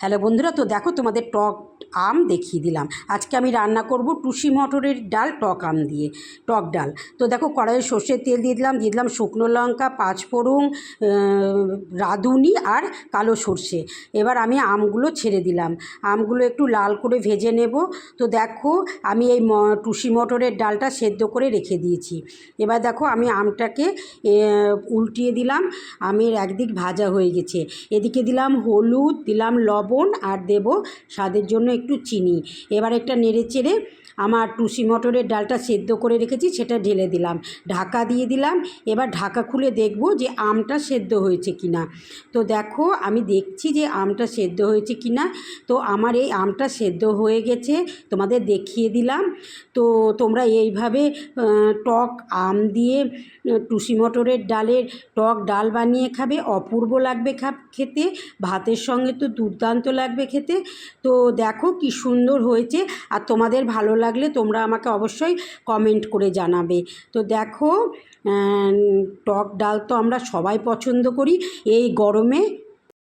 Hello বন্ধুরা, তো দেখো তোমাদের টক আম দেখিয়ে দিলাম। আজকে আমি রান্না করব টুসি মটরের ডাল, টক আম দিয়ে, টক ডাল। তো দেখো কড়াইয়ে সর্ষের তেল দিয়ে দিলাম দিয়ে দিলাম শুকনো লঙ্কা পাঁচফোড়ন রাঁধুনি আর কালো সর্ষে। এবার আমি আমগুলো ছেড়ে দিলাম। আমগুলো একটু লাল করে ভেজে নেব। তো দেখো আমি এই ম, টুসি মটরের ডালটা সেদ্ধ করে রেখে দিয়েছি। এবার দেখো আমি আমটাকে উল্টিয়ে দিলাম। আমের একদিক ভাজা হয়ে গেছে। এদিকে দিলাম হলুদ, দিলাম লবণ আর দেব স্বাদের জন্য একটু চিনি। এবার একটা নেড়ে চেড়ে আমার টুসি মটরের ডালটা সেদ্ধ করে রেখেছি, সেটা ঢেলে দিলাম। ঢাকা দিয়ে দিলাম, এবার ঢাকা খুলে দেখব যে আমটা সেদ্ধ হয়েছে কি না। তো দেখো, আমি দেখছি যে আমটা সেদ্ধ হয়েছে কি না। তো আমার এই আমটা সেদ্ধ হয়ে গেছে, তোমাদের দেখিয়ে দিলাম। তো তোমরা এইভাবে টক আম দিয়ে টুসি মটরের ডালের টক ডাল বানিয়ে খাবে। অপূর্ব লাগবে খা, খেতে। ভাতের সঙ্গে তো দুর্দান্ত লাগবে খেতে। তো দেখো কি সুন্দর হয়েছে। আর তোমাদের ভালো লাগলে তোমরা আমাকে অবশ্যই কমেন্ট করে জানাবে। তো দেখো টক ডাল তো আমরা সবাই পছন্দ করি। এই গরমে